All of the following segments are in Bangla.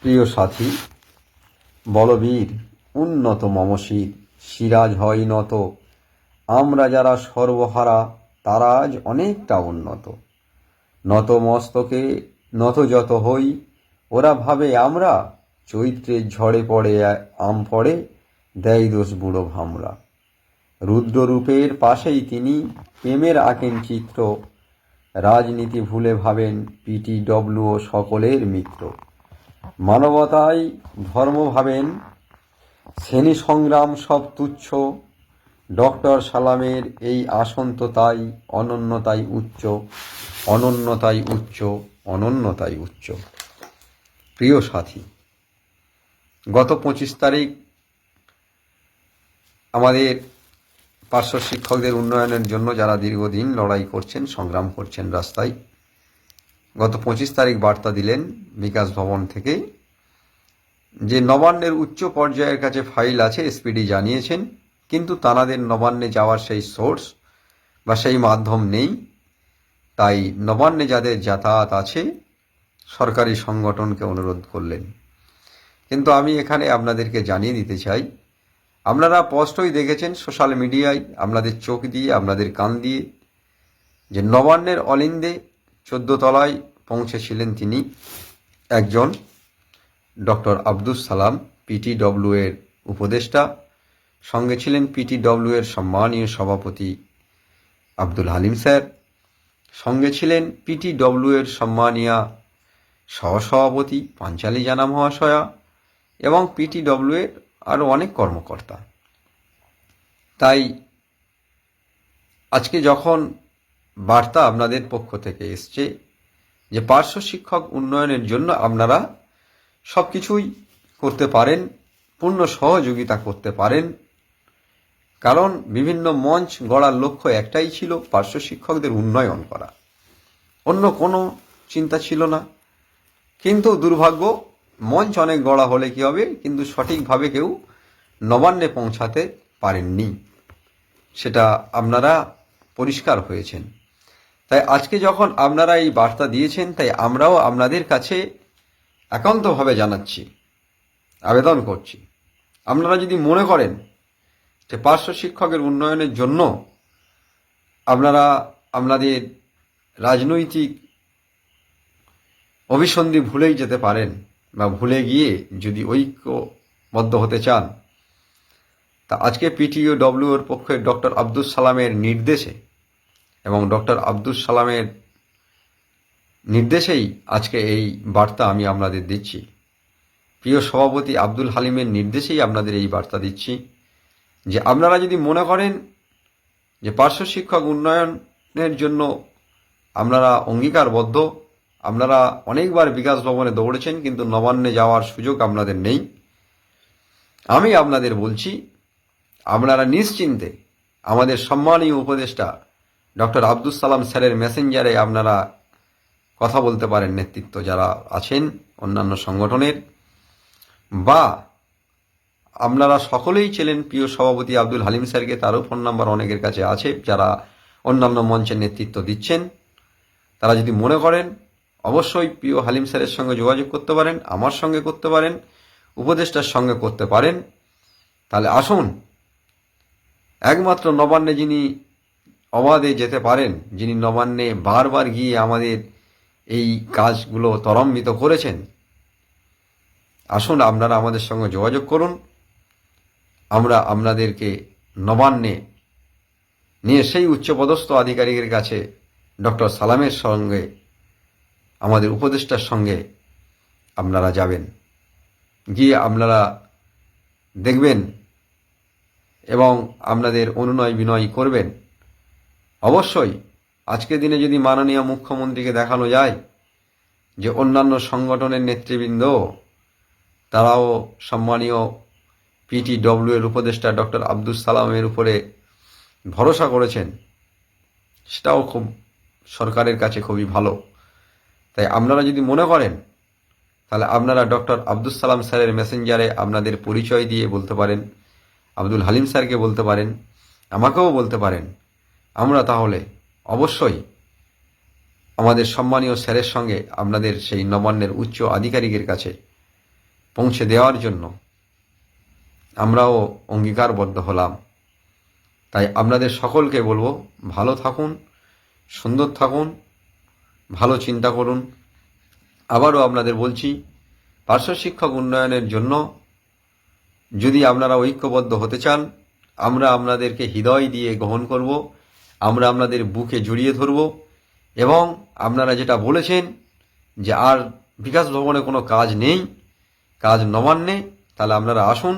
প্রিয় সাথী, বলবীর, উন্নত মমশির সিরাজ হয় নত। আমরা যারা সর্বহারা, তারা আজ অনেকটা উন্নত। নত মস্তকে নত যত হই, ওরা ভাবে আমরা, চৈত্রের ঝড়ে পড়ে, আম পড়ে, দেয় দোষ বুড়ো ভামরা। রুদ্ররূপের পাশেই তিনি প্রেমের আঁকেন চিত্র। রাজনীতি ভুলে ভাবেন পিটি ডব্লু ও সকলের মিত্র। মানবতায় ধর্ম ভাবেন শ্রেণি সংগ্রাম সব তুচ্ছ, ডক্টর সালামের এই আসন তো তাই অনন্যতাই উচ্চ অনন্যতাই উচ্চ অনন্যতাই উচ্চ। প্রিয় সাথী, গত পঁচিশ তারিখ আমাদের পার্শ্ব শিক্ষকদের উন্নয়নের জন্য যারা দীর্ঘদিন লড়াই করছেন, সংগ্রাম করছেন রাস্তায় গত পঁচিশ তারিখ বার্তা দিলেন বিকাশ ভবন থেকে যে নবান্নের উচ্চ পর্যায়ের কাছে ফাইল আছে, এসপিডি জানিয়েছেন, কিন্তু তানাদের নবান্নে যাওয়ার সেই সোর্স বা সেই মাধ্যম নেই। তাই নবান্নে যাদের যাতায়াত আছে, সরকারি সংগঠনকে অনুরোধ করলেন। কিন্তু আমি এখানে আপনাদেরকে জানিয়ে দিতে চাই, আপনারা স্পষ্টই দেখেছেন সোশ্যাল মিডিয়ায়, আপনাদের চোখ দিয়ে, আপনাদের কান দিয়ে যে নবান্নের অলিন্দে তলায় পৌঁছেছিলেন তিনি একজন ডক্টর আব্দুস সালাম পিটিডব্লিউ এর উপদেষ্টা। সঙ্গে ছিলেন পিটিডব্লিউ এর সম্মানীয় সভাপতি আব্দুল হালিম স্যার। সঙ্গে ছিলেন পিটিডব্লিউ এর সম্মানীয় সহসভাপতি পাঞ্চালী জানা মহাশয়া এবং পিটিডব্লিউ এর আরও অনেক কর্মকর্তা। তাই আজকে যখন বার্তা আপনাদের পক্ষ থেকে এসছে যে পার্শ্ব শিক্ষক উন্নয়নের জন্য আপনারা সব কিছুই করতে পারেন, পূর্ণ সহযোগিতা করতে পারেন। কারণ বিভিন্ন মঞ্চ গড়ার লক্ষ্য একটাই ছিল পার্শ্ব শিক্ষকদের উন্নয়ন করা। অন্য কোনো চিন্তা ছিল না। কিন্তু দুর্ভাগ্য, মঞ্চ অনেক গড়া হলে কি হবে? কিন্তু সঠিকভাবে কেউ নবান্নে পৌঁছাতে পারেননি। সেটা আপনারা পরিষ্কার হয়েছেন। তাই আজকে যখন আপনারা এই বার্তা দিয়েছেন, তাই আমরাও আপনাদের কাছে একান্তভাবে জানাচ্ছি, আবেদন করছি। আপনারা যদি মনে করেন যে পার্শ্ব শিক্ষকের উন্নয়নের জন্য আপনারা আপনাদের রাজনৈতিক অভিসন্ধি ভুলেই যেতে পারেন বা ভুলে গিয়ে যদি ঐক্যবদ্ধ হতে চান, তা আজকে পিটিও ডব্লিউর পক্ষে ডক্টর আব্দুল সালামের নির্দেশে এবং ডক্টর আব্দুল সালামের নির্দেশেই আজকে এই বার্তা আমি আপনাদের দিচ্ছি। প্রিয় সভাপতি আব্দুল হালিমের নির্দেশেই আপনাদের এই বার্তা দিচ্ছি যে আপনারা যদি মনে করেন যে পার্শ্ব শিক্ষক উন্নয়নের জন্য আপনারা অঙ্গীকারবদ্ধ, আপনারা অনেকবার বিকাশ ভবনে দৌড়েছেন কিন্তু নবান্নে যাওয়ার সুযোগ আপনাদের নেই, আমি আপনাদের বলছি, আপনারা নিশ্চিন্তে আমাদের সম্মানীয় উপদেষ্টা ডক্টর আব্দুল সালাম স্যারের মেসেঞ্জারে আপনারা কথা বলতে পারেন নেতৃত্ব যারা আছেন, অন্যান্য সংগঠনের। বা আপনারা সকলেই ছিলেন প্রিয় সভাপতি আব্দুল হালিম স্যারকে, তারও ফোন নাম্বার অনেকের কাছে আছে, যারা অন্যান্য মঞ্চের নেতৃত্ব দিচ্ছেন। তারা যদি মনে করেন, অবশ্যই প্রিয় হালিম স্যারের সঙ্গে যোগাযোগ করতে পারেন, আমার সঙ্গে করতে পারেন, উপদেষ্টার সঙ্গে করতে পারেন। তাহলে আসুন, একমাত্র নবান্নে যিনি অবাধে যেতে পারেন, যিনি নবান্নে বারবার গিয়ে আমাদের এই কাজগুলো ত্বরান্বিত করেছেন। আসুন আপনারা আমাদের সঙ্গে যোগাযোগ করুন। আমরা আপনাদেরকে নবান্নে নিয়ে সেই উচ্চপদস্থ আধিকারিকের কাছে ডক্টর সালামের সঙ্গে, আমাদের উপদেষ্টার সঙ্গে আপনারা যাবেন। গিয়ে আপনারা দেখবেন এবং আপনাদের অনুনয় বিনয় করবেন। অবশ্যই আজকের দিনে যদি মাননীয় মুখ্যমন্ত্রীকে দেখানো যায় যে অন্যান্য সংগঠনের নেতৃবৃন্দ, তারাও সম্মানীয় পিটিডব্লিউ এর উপদেষ্টা ডক্টর আব্দুল সালামের উপরে ভরসা করেছেন, সেটাও খুব সরকারের কাছে খুবই ভালো। তাই আপনারা যদি মনে করেন, তাহলে আপনারা ডক্টর আব্দুল সালাম স্যারের মেসেঞ্জারে আপনাদের পরিচয় দিয়ে বলতে পারেন, আব্দুল হালিম স্যারকে বলতে পারেন, আমাকেও বলতে পারেন। আমরা তাহলে অবশ্যই আমাদের সম্মানীয় স্যারের সঙ্গে আপনাদের সেই নবান্নের উচ্চ আধিকারিকের কাছে পৌঁছে দেওয়ার জন্য আমরাও অঙ্গীকারবদ্ধ হলাম। তাই আপনাদের সকলকে বলব, ভালো থাকুন, সুন্দর থাকুন, ভালো চিন্তা করুন। আবারও আপনাদের বলছি, পার্শ্ব শিক্ষক উন্নয়নের জন্য যদি আপনারা ঐক্যবদ্ধ হতে চান, আমরা আপনাদেরকে হৃদয় দিয়ে গ্রহণ করব। আমরা আপনাদের বুকে জড়িয়ে ধরব এবং আপনারা যেটা বলেছেন যে আর বিকাশ ভবনে কোনো কাজ নেই, কাজ নবান্নে তাহলে আপনারা আসুন,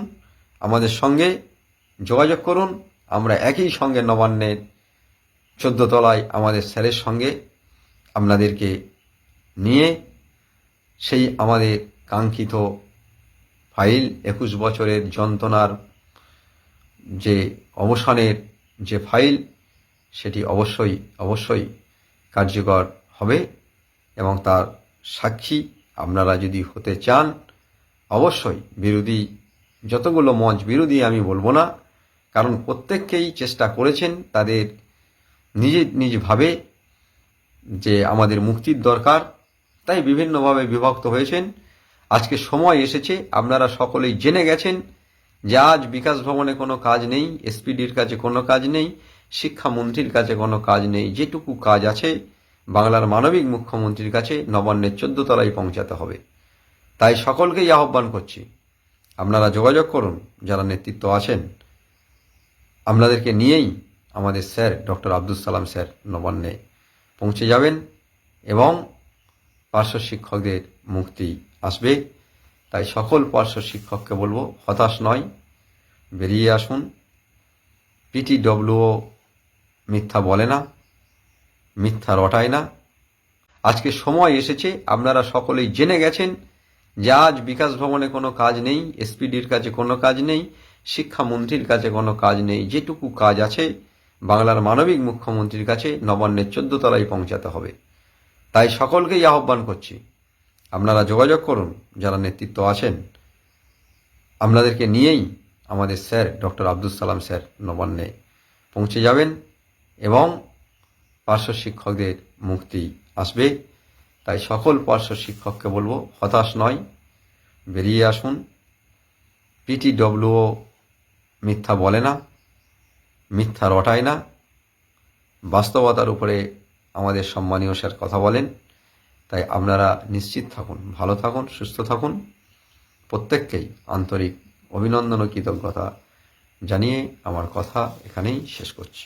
আমাদের সঙ্গে যোগাযোগ করুন, আমরা একই সঙ্গে নবান্নের চোদ্দ তলায় আমাদের স্যারের সঙ্গে আপনাদেরকে নিয়ে সেই আমাদের কাঙ্ক্ষিত ফাইল, একুশ বছরের যন্ত্রণার যে অবসানের যে ফাইল সেটি অবশ্যই অবশ্যই কার্যকর হবে এবং তার সাক্ষী আপনারা যদি হতে চান, অবশ্যই বিরোধী, যতগুলো মঞ্চ বিরোধী আমি বলব না, কারণ প্রত্যেককেই চেষ্টা করেছেন তাদের নিজ নিজভাবে যে আমাদের মুক্তির দরকার, তাই বিভিন্নভাবে বিভক্ত হয়েছেন। আজকে সময় এসেছে, আপনারা সকলেই জেনে গেছেন যে আজ বিকাশ ভবনে কোনো কাজ নেই এসপিডির কাছে কোনো কাজ নেই। শিক্ষামন্ত্রীর কাছে কোনো কাজ নেই। যেটুকু কাজ আছে, বাংলার মানবিক মুখ্যমন্ত্রীর কাছে নবান্নের চোদ্দ তলায় পৌঁছাতে হবে। তাই সকলকেই আহ্বান করছি, আপনারা যোগাযোগ করুন, যারা নেতৃত্ব আছেন। আপনাদেরকে নিয়েই আমাদের sir, doctor Abdul Salam sir নবান্নে পৌঁছে যাবেন এবং পার্শ্ব শিক্ষকদের মুক্তি আসবে। তাই সকল পার্শ্ব শিক্ষককে বলব, হতাশ নয়, বেরিয়ে আসুন। পিটিডব্লিউও মিথ্যা বলে না, মিথ্যা রটায় না। আজকে সময় এসেছে, আপনারা সকলেই জেনে গেছেন যে আজ বিকাশ ভবনে কোনো কাজ নেই, এসপিডির কাছে কোনো কাজ নেই, শিক্ষামন্ত্রীর কাছে কোনো কাজ নেই, যেটুকু কাজ আছে বাংলার মানবিক মুখ্যমন্ত্রীর কাছে নবান্নের চোদ্দ তলায় পৌঁছাতে হবে। তাই সকলকেই আহ্বান করছি, আপনারা যোগাযোগ করুন, যারা নেতৃত্ব আছেন। আপনাদেরকে নিয়েই আমাদের sir doctor Abdul Salam sir নবান্নে পৌঁছে যাবেন। এবং পার্শ্ব শিক্ষকদের মুক্তি আসবে। তাই সকল পার্শ্ব শিক্ষককে বলব, হতাশ নয়, বেরিয়ে আসুন। পিটিডব্লিউও মিথ্যা বলে না, মিথ্যা রটায় না। বাস্তবতার উপরে আমাদের সম্মানীয় স্যার কথা বলেন। তাই আপনারা নিশ্চিত থাকুন, ভালো থাকুন, সুস্থ থাকুন। প্রত্যেককেই আন্তরিক অভিনন্দন ও কৃতজ্ঞতা জানিয়ে আমার কথা এখানেই শেষ করছি।